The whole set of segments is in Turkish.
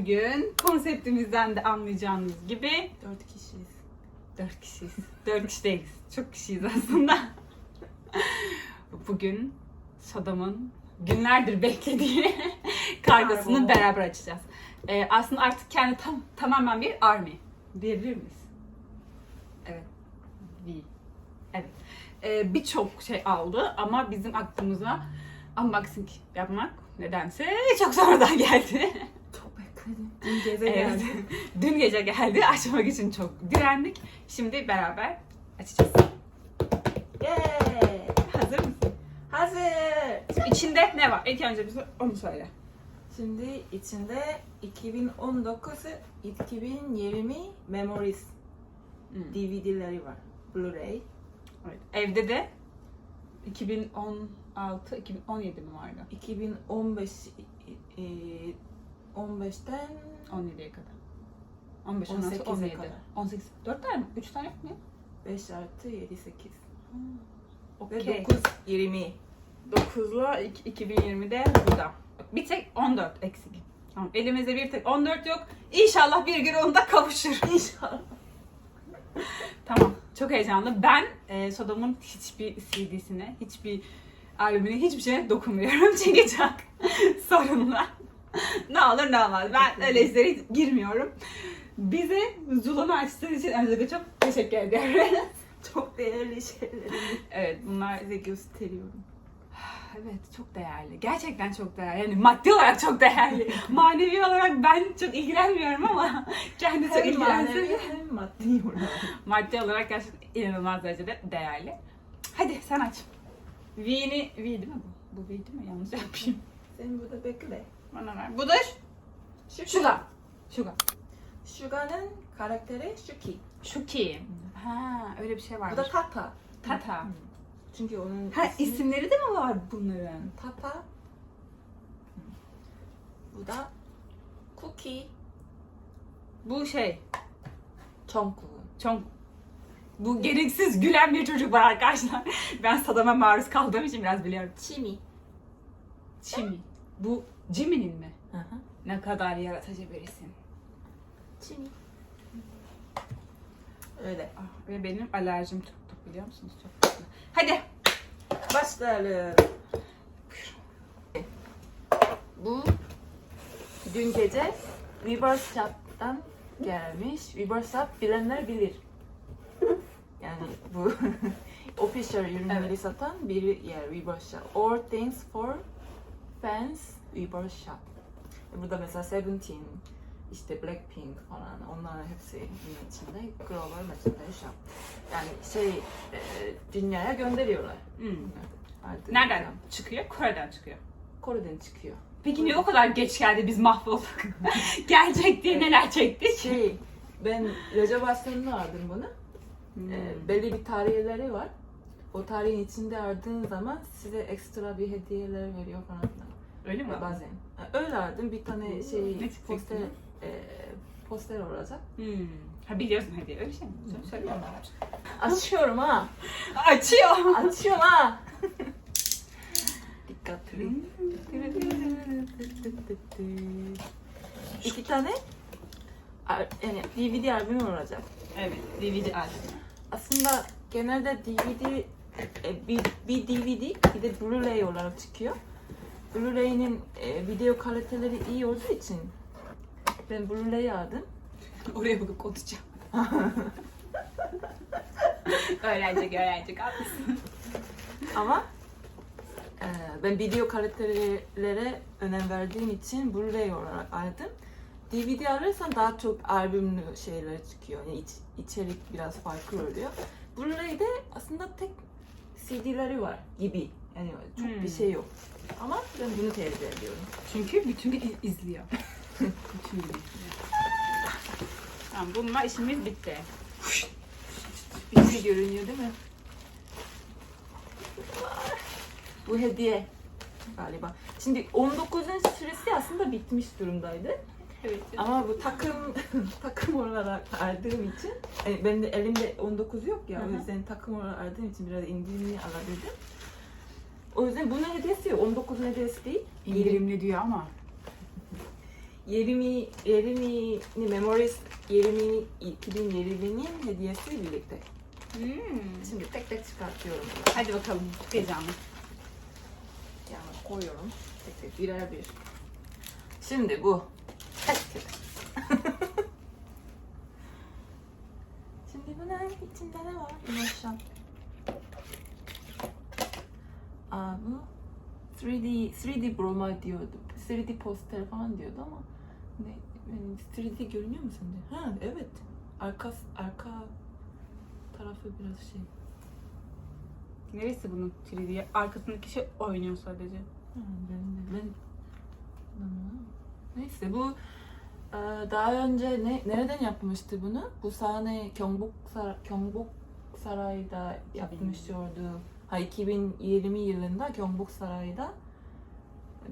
bugün konseptimizden de anlayacağınız gibi Dört kişiyiz. dört kişiyiz. Dört kişi değiliz. Çok kişiyiz aslında. bugün Saddam'ın günlerdir beklediği kargosunu Kargo. beraber açacağız. Ee, aslında artık kendi tam, tamamen bir army diyebilir miyiz? Evet. Evet. Ee, Birçok şey aldı ama bizim aklımıza unboxing yapmak nedense çok sonradan geldi. Dün gece geldi. Dün gece geldi. Açmak için çok direndik. Şimdi beraber açacağız. Yay! Hazır mısın? Hazır. İçinde ne var? İlk önce bize onu söyle. Şimdi içinde 2019 2020 Memories Hmm. DVD'leri var. Blu-ray. Evet. Evde de 2016, 2017 mi vardı? 2015 e, 15'ten 17'ye kadar. 15, 16, 18'e 17. kadar. 18. 4 tane mi? 3 tane yok mu? 5 artı 7 8 ve Okey. 9 20. 9'la 2020'de burada. Bir tek 14 eksik. Tamam. Elimizde bir tek 14 yok. İnşallah bir gün onda kavuşur. İnşallah. Tamam. Çok heyecanlı. Ben e, Sodom'un hiçbir CD'sine, hiçbir albümüne, hiçbir şeye dokunmuyorum. Çünkü çok sorunlu. ne olur ne olmaz. Ben öyle işlere hiç girmiyorum. Bize Zula'nı açtığın için öncelikle çok teşekkür ediyorum. Çok değerli şeyleri evet bunlar size gösteriyorum. evet çok değerli. Gerçekten çok değerli. Yani maddi olarak çok değerli. Manevi olarak ben çok ilgilenmiyorum ama kendi çok ilgilensin. hem maddi olarak. Maddi olarak gerçekten inanılmaz derecede değerli. Hadi sen aç. V'ni, V değil mi bu? Bu V değil mi? Yanlış yapayım. Sen burada bekle. Bana ver. Budur. Şuga. Şuga. Suga'nın karakteri Shuki. Şuki. Ha öyle bir şey Bu varmış. da Tata. Tata. Çünkü onun Ha ismi isimleri de mi var bunların? Tata. Bu da Cookie. Bu şey. Chongku. Çok bu gereksiz gülen bir çocuk var arkadaşlar. Ben Saddam'a maruz kaldığım için biraz biliyorum. Chimi. Jimmy. Bu Jimmy'nin mi? Hı hı. Ne kadar yaratıcı bir isim. Chimi. Öyle. Ah, ve benim alerjim tuttu biliyor musunuz? Çok tatlı. Hadi. Başlayalım. Bu dün gece Reverse Shop'tan gelmiş. Reverse Shop bilenler bilir. Yani bu official ürünleri Evet. satan bir yer Reverse Shop. All things for fans Reverse Shop. E, Burada mesela Seventeen, işte Blackpink falan onların hepsi bunun içinde. Global Merchandise Shop. Yani şey e, dünyaya gönderiyorlar. Hmm. Artık Nereden çıkıyor? Kore'den çıkıyor. Kore'den çıkıyor. Peki niye o kadar geç geldi biz mahvolduk? Gelecek diye neler çektik? Şey, ben rezervasyonunu aldım bunu. Hmm. Ee, belli bir tarihleri var. O tarihin içinde aradığın zaman size ekstra bir hediyeler veriyor falan. Öyle mi? Bazen. Öyle aldım. Bir tane Ne şey poster e, poster olacak. Hmm. Ha biliyorsun hediye öyle şey mi? Söyle- Söyle. Açıyorum ha. Açıyor. Açıyorum ha. Dikkatli. İki tane yani DVD albümü olacak. evet DVD albümü. Aslında genelde DVD e, bir, bir DVD bir de Blu-ray olarak çıkıyor. Blu-ray'nin e, video kaliteleri iyi olduğu için ben Blu-ray aldım. Oraya bakıp konuşacağım. öğrenecek öğrenecek haklısın. Ama e, ben video kalitelere önem verdiğim için Blu-ray olarak aldım. DVD alırsan daha çok albümlü şeyler çıkıyor. Yani iç- içerik biraz farklı oluyor. Blu-ray'de aslında tek CD'leri var gibi. Yani çok Hmm. bir şey yok. Ama ben bunu tercih ediyorum. Çünkü bütün gün iz- izliyor. bütün gün izliyor. Tamam bununla işimiz bitti. Bitti görünüyor değil mi? Bu hediye galiba. Şimdi 19'un süresi aslında bitmiş durumdaydı. Evet. Ama bu takım takım olarak aldığım için e, benim de elimde 19 yok ya Hı hı. o yüzden takım olarak aldığım için biraz indirimli alabildim. O yüzden bunun hediyesi yok. 19'un hediyesi değil. İndirimli diyor ama. 20, 20 Memories 20 2020'nin hediyesi birlikte. Hmm. Şimdi tek tek çıkartıyorum. Hadi bakalım. Çok heyecanlı. Yani koyuyorum. Tek tek birer bir. Şimdi bu. Şimdi bunun içinde ne var? Emotion. Aa bu 3D 3D broma diyordu. 3D poster falan diyordu ama ne yani 3D görünüyor mu sence? Ha evet. Arka arka tarafı biraz şey. Neresi bunun 3D? Arkasındaki şey oynuyor sadece. Ha, ben de ben neyse bu e, daha önce ne nereden yapmıştı bunu? Bu sahne Gyeongbok Sar Gyeongbok Saray'da yapmışlardı. Ha 2020 yılında Gyeongbok Saray'da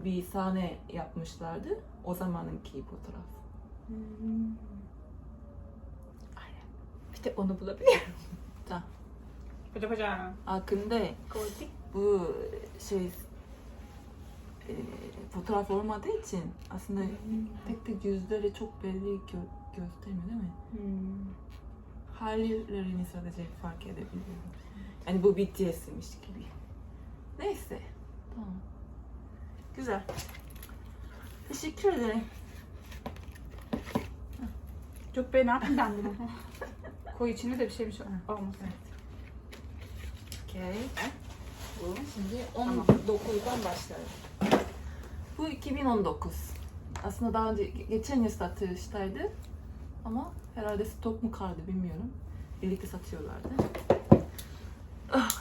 bir sahne yapmışlardı. O zamanınki fotoğraf. Hmm. Aynen. İşte onu bulabiliyorum. Da. Hoca hoca. Hakkında Koyduk. bu şey e, fotoğraf olmadığı için aslında tek tek yüzleri çok belli gö- göstermiyor değil mi? Hmm. Hallerini sadece fark edebiliyorum. Yani bu BTS'miş gibi. Neyse. Tamam. Güzel. Teşekkür ederim. Çok be ne yapayım ben bunu? Koy içine de bir şeymiş olmasın. Okey. Bu. Şimdi Tamam. 19'dan başlayalım. Bu 2019. Aslında daha önce geçen yıl satıştaydı. Ama herhalde stok mu kaldı bilmiyorum. Birlikte satıyorlardı. Ah.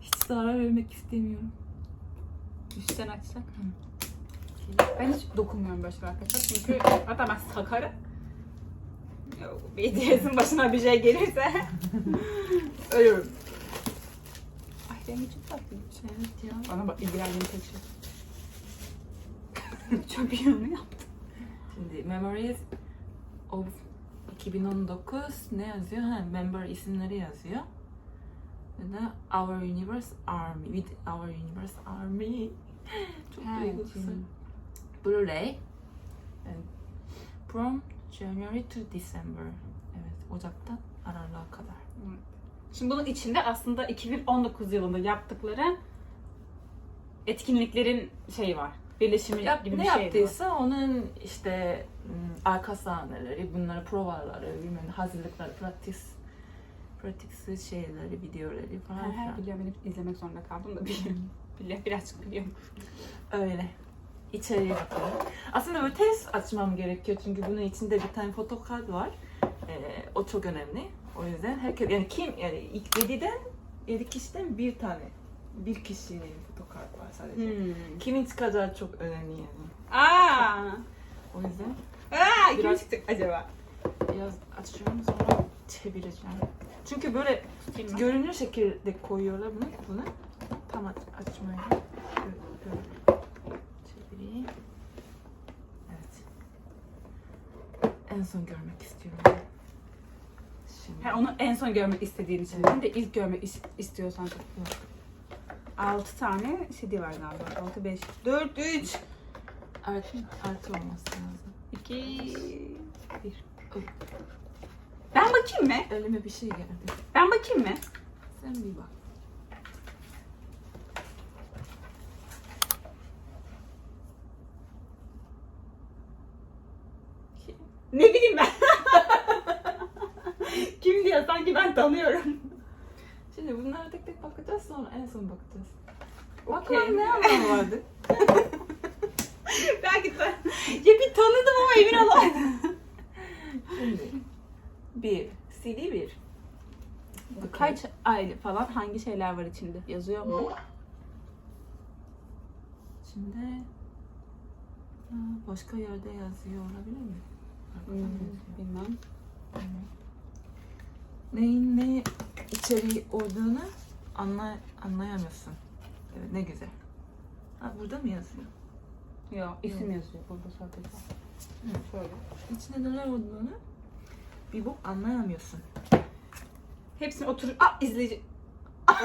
Hiç zarar vermek istemiyorum. Üstten açsak. Ben hiç dokunmuyorum şeyler arkadaşlar. Çünkü hatta ben sakarım. BTS'in başına bir şey gelirse ölürüm. Ay rengi çok tatlıymış. Evet ya. Bana bak ilgilendiğim tek şey. çok iyi onu yaptım. Şimdi Memories of 2019 ne yazıyor? Ha, member isimleri yazıyor. Ve de Our Universe Army. With Our Universe Army. Çok Ha, duygusal. şimdi. Blu-ray. From January to December. Evet, Ocak'tan Aralık'a kadar. Şimdi bunun içinde aslında 2019 yılında yaptıkları etkinliklerin şeyi var. Birleşimi Yap, gibi ne bir şey var. yaptıysa onun işte m, arka sahneleri, bunları provaları, bilmem ne, hazırlıkları, pratis, pratiksiz şeyleri, videoları falan ha, filan. biliyorum ben izlemek zorunda kaldım da biliyorum. biliyorum birazcık biliyorum. Öyle. İçeriye bakalım. Aslında böyle test açmam gerekiyor çünkü bunun içinde bir tane fotokart var. Ee, o çok önemli. O yüzden herkes yani kim yani ilk yediden yedi kişiden bir tane bir kişinin fotokart var sadece. Hmm. Kimin çıkacağı çok önemli yani. Aa! O yüzden Aa! Kim Biraz- acaba? biraz açıyorum sonra çevireceğim. Çünkü böyle ben. görünür şekilde koyuyorlar bunu. Bunu tam aç. Böyle, böyle. Çevireyim. Evet. En son görmek istiyorum. Şimdi. Ha, onu en son görmek istediğin için değil de ilk görmek is- istiyorsan çok. 6 tane CD var galiba. 6, 5, 4, 3, Artı, artı olması lazım. 2, Bir. Oy, Ben bakayım mı? elime bir şey geldi. Ben bakayım mı? Sen bir bak. Ne bileyim ben. Kim diyor sanki ben tanıyorum. Şimdi bunlara tek tek bakacağız sonra en son bakacağız. Okey. Bakalım ne anlamı vardı? Belki de. Ya bir tanıdım ama emin olamadım. Şimdi bir, CD bir. Kaç ay falan hangi şeyler var içinde yazıyor mu? Şimdi başka yerde yazıyor olabilir mi? Hmm, bilmem. Neyin ne içeriği olduğunu anla, anlayamıyorsun. Evet, ne güzel. Ha, burada mı yazıyor? Yok isim yazıyor burada sadece. Şöyle. İçinde neler olduğunu bir bok anlayamıyorsun. Hepsini oturup Aa, izleyici.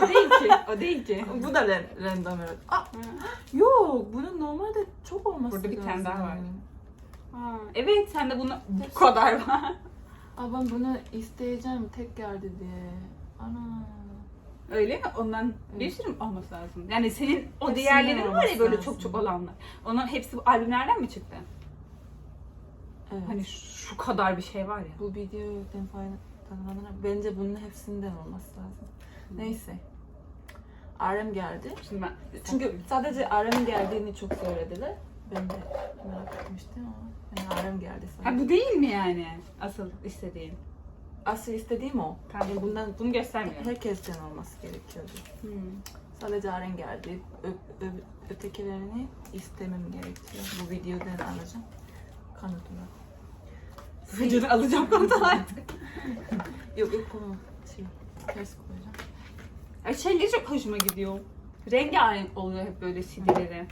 O değil ki. O değil ki. Bu da ran- random evet. Aa, Ha. yok bunun normalde çok olması Burada bir tane daha var. Ha, Evet sende bunu bu kadar var. Aa, ben bunu isteyeceğim tek geldi diye. Ana. Öyle mi? Ondan bir sürü mü olması lazım? Yani senin o Hepsinden diğerlerin var ya olması böyle lazım. çok çok olanlar. Onun hepsi bu albümlerden mi çıktı? Evet. Hani şu kadar bir şey var ya. bu videodan faydalananlar bence bunun hepsinden olması lazım. Neyse. RM geldi. Şimdi ben Çünkü sadece RM geldiğini çok söylediler. Ben de merak etmiştim ama yani RM geldi Ha sadece. bu değil mi yani asıl istediğin? Asıl istediğim o. Tamam bundan bunu göstermiyorum. Herkesten olması gerekiyordu. Hmm. Sadece RM geldi. Ö- ö- ötekilerini istemem gerekiyor. Bu videodan alacağım. Kanıtını. Videoda alacağım konuda artık. Yok yok bunu şey, ters koyacağım. Ay şeyleri çok hoşuma gidiyor. Rengarenk oluyor hep böyle CD'leri.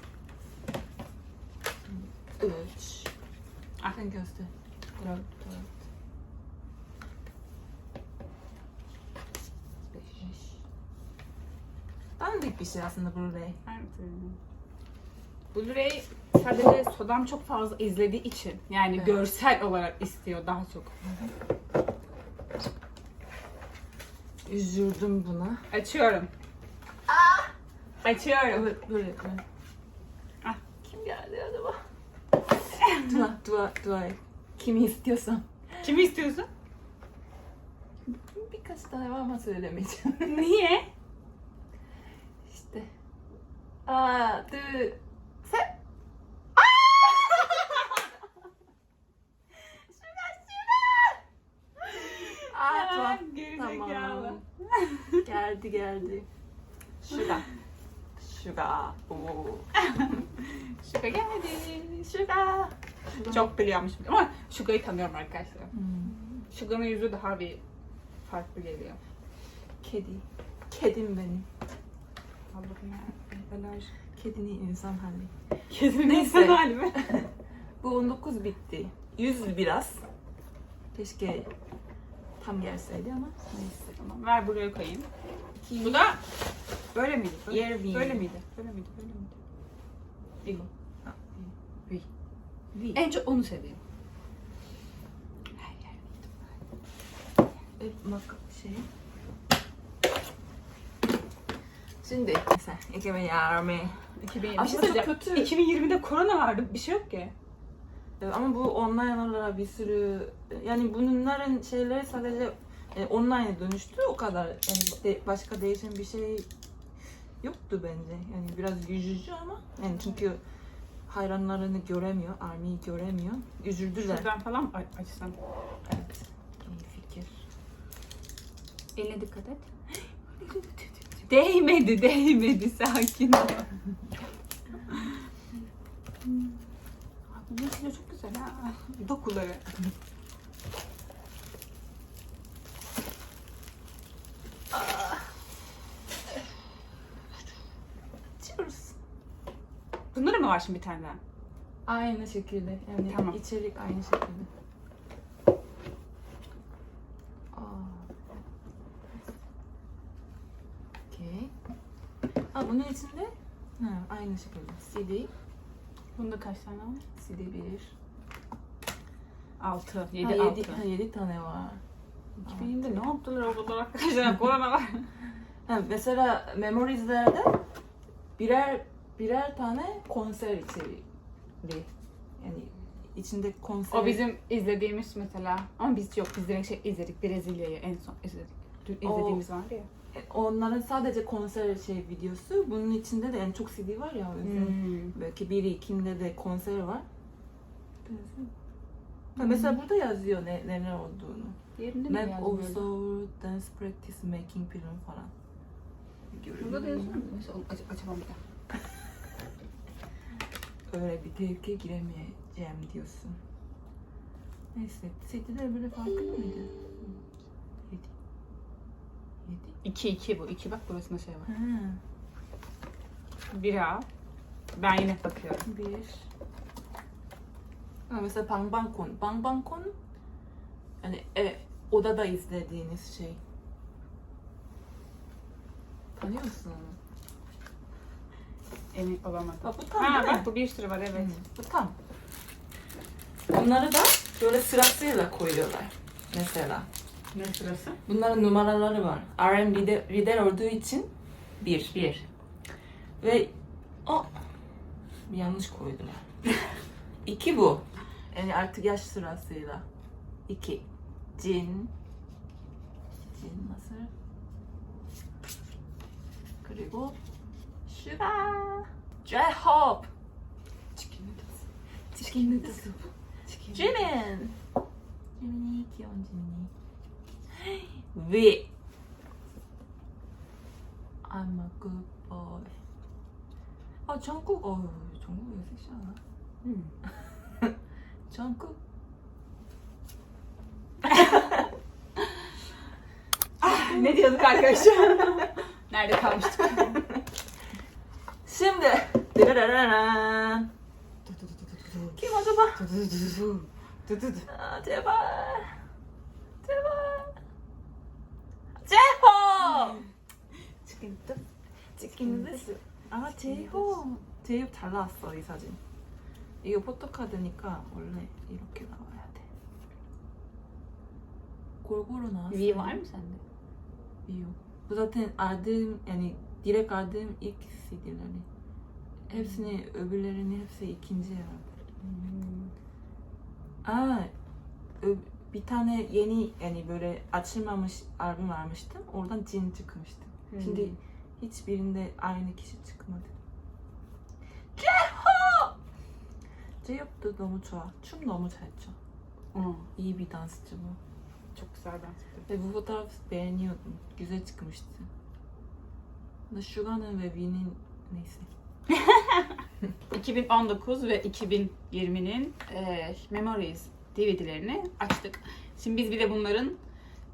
Üç. Ah. Sen göster. Dört, dört. Dandik bir şey aslında Blu-ray. Blu-ray sadece Sodam çok fazla izlediği için yani Evet. görsel olarak istiyor daha çok. Üzüldüm buna. Açıyorum. Açıyorum. Evet böyle böyle. Ah. Kim geldi acaba? dua, dua, dua. Kimi istiyorsan. Kimi istiyorsun? Birkaç tane var ama söylemeyeceğim. Niye? işte. Aa, dı, se. Aa, tamam. Tamam. geldi geldi. Şuga. Şuga. Oo. Şuka geldi. Şuga. Çok biliyormuş ama Şuka'yı tanıyorum arkadaşlar. Hmm. Şuka'nın yüzü daha bir farklı geliyor. Kedi. Kedim benim. Allah'ım ya. Alerji. Kedinin insan hali. Kesin Neyse. insan hali mi? Bu 19 bitti. 100 biraz. Keşke tam gelseydi ama neyse. Tamam ver buraya koyayım. Bu da böyle miydi? Böyle, Yer bir. böyle miydi? Böyle miydi? Böyle miydi? Değil mi? Ha. Bir. En çok onu seviyorum. E, mak şey. Şimdi mesela 2020. 2020. Aslında şey çok kötü. 2020'de korona vardı. Bir şey yok ki. Ama bu online olarak bir sürü yani bunların şeyleri sadece e, online'a dönüştü o kadar. Yani de- başka değişen bir şey yoktu bence. Yani biraz üzücü ama yani çünkü hayranlarını göremiyor, Army'yi göremiyor. Üzüldüler. Şuradan falan açsam? Evet. İyi fikir. Eline dikkat et. Değmedi, değmedi. Sakin ol. Bu içinde çok güzel ha. Dokuları. Açıyoruz. Bunların mı var şimdi bir tane? Aynı şekilde. Yani Tamam. içerik aynı şekilde. Aa. Okey. Ha bunun içinde ha, aynı şekilde. CD. Bunda kaç tane var? CD 1. 6. Ha, 7, 7, 6. ha, 7 tane var. 2020'de ne yaptılar o kadar arkadaşlar? Korona var. Ha, mesela Memories'lerde birer birer tane konser içeriği. Yani içinde konser. O bizim izlediğimiz mesela. Ama biz yok. Biz direkt şey izledik. Brezilya'yı en son izledik. Dün O- izlediğimiz vardı ya. Onların sadece konser şey videosu. Bunun içinde de en çok CD var ya. Hmm. Belki biri ikinde de konser var. Ha, mesela burada yazıyor ne, neler olduğunu. Diğerinde ne Map also dance practice making film falan. Görüyor Burada da yazıyor mu? Mesela açamam bir daha. Öyle bir tehlikeye giremeyeceğim diyorsun. Neyse, CD'ler böyle farklı mıydı? Yedi. Yedi. 2 2 bu. 2 bak burasında şey var. Bir al. Ben yine bakıyorum. bir. Ha, mesela Bangbankon. Bangbankon yani e, odada izlediğiniz şey. Tanıyor musun onu? Emin olamadım. Bak bu tam Ha değil mi? bak bu bir sürü var evet. Bu tam. Bunları da böyle sırasıyla koyuyorlar. Mesela. Ne sırası? Bunların numaraları var. RM reader, reader olduğu için bir. Bir. Ve o bir yanlış koydum. İki bu. Yani artık yaş sırasıyla. İki. Cin. Cin nasıl? 그리고 슈가. J-Hope. Chicken noodles. 치킨 누드 수프. Chicken. 지민. 지민이 귀여운 지민이. 위. I'm a good boy. 아 정국 어 정국 이거 섹시하나? Hmm. 정국. ne diyorduk arkadaşlar? Nerede kalmıştık? Şimdi. Dırırırırın. Kim acaba? 아, 김드스. 아 제이홉 제이홉 잘 나왔어 이 사진. 이거 포토카드니까 원래 이렇게 나와야 돼. 골고루 나왔어. 위에 알면서 안 돼. 위요. 무사튼 아듬 아니 디렉 아듬 익스 딜러니. 헵스니 öbürlerini hepsi ikinci herhalde. Aa, bir tane yeni yani böyle açılmamış albüm almıştım. Oradan Cin çıkmıştı. Hmm. Şimdi hiçbirinde aynı kişi çıkmadı. 제호! 제이홉도 너무 좋아. 춤 너무 잘 춰. Aa, iyi bir dansçı bu. çok güzel dans ediyor. Ve bu fotoğraf beğeniyordum. Güzel çıkmıştı. Da Shuga'nın ve V'nin neyse. 2019 ve 2020'nin e, Memories DVD'lerini açtık. Şimdi biz bir de bunların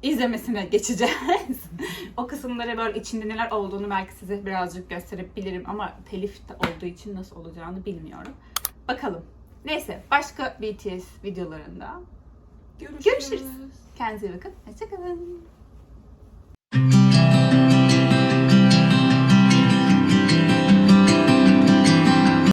izlemesine geçeceğiz. o kısımları böyle içinde neler olduğunu belki size birazcık gösterebilirim ama telif de olduğu için nasıl olacağını bilmiyorum. Bakalım. Neyse başka BTS videolarında Görüşürüz. Görüşürüz. kendinize iyi bakın. Hoşçakalın.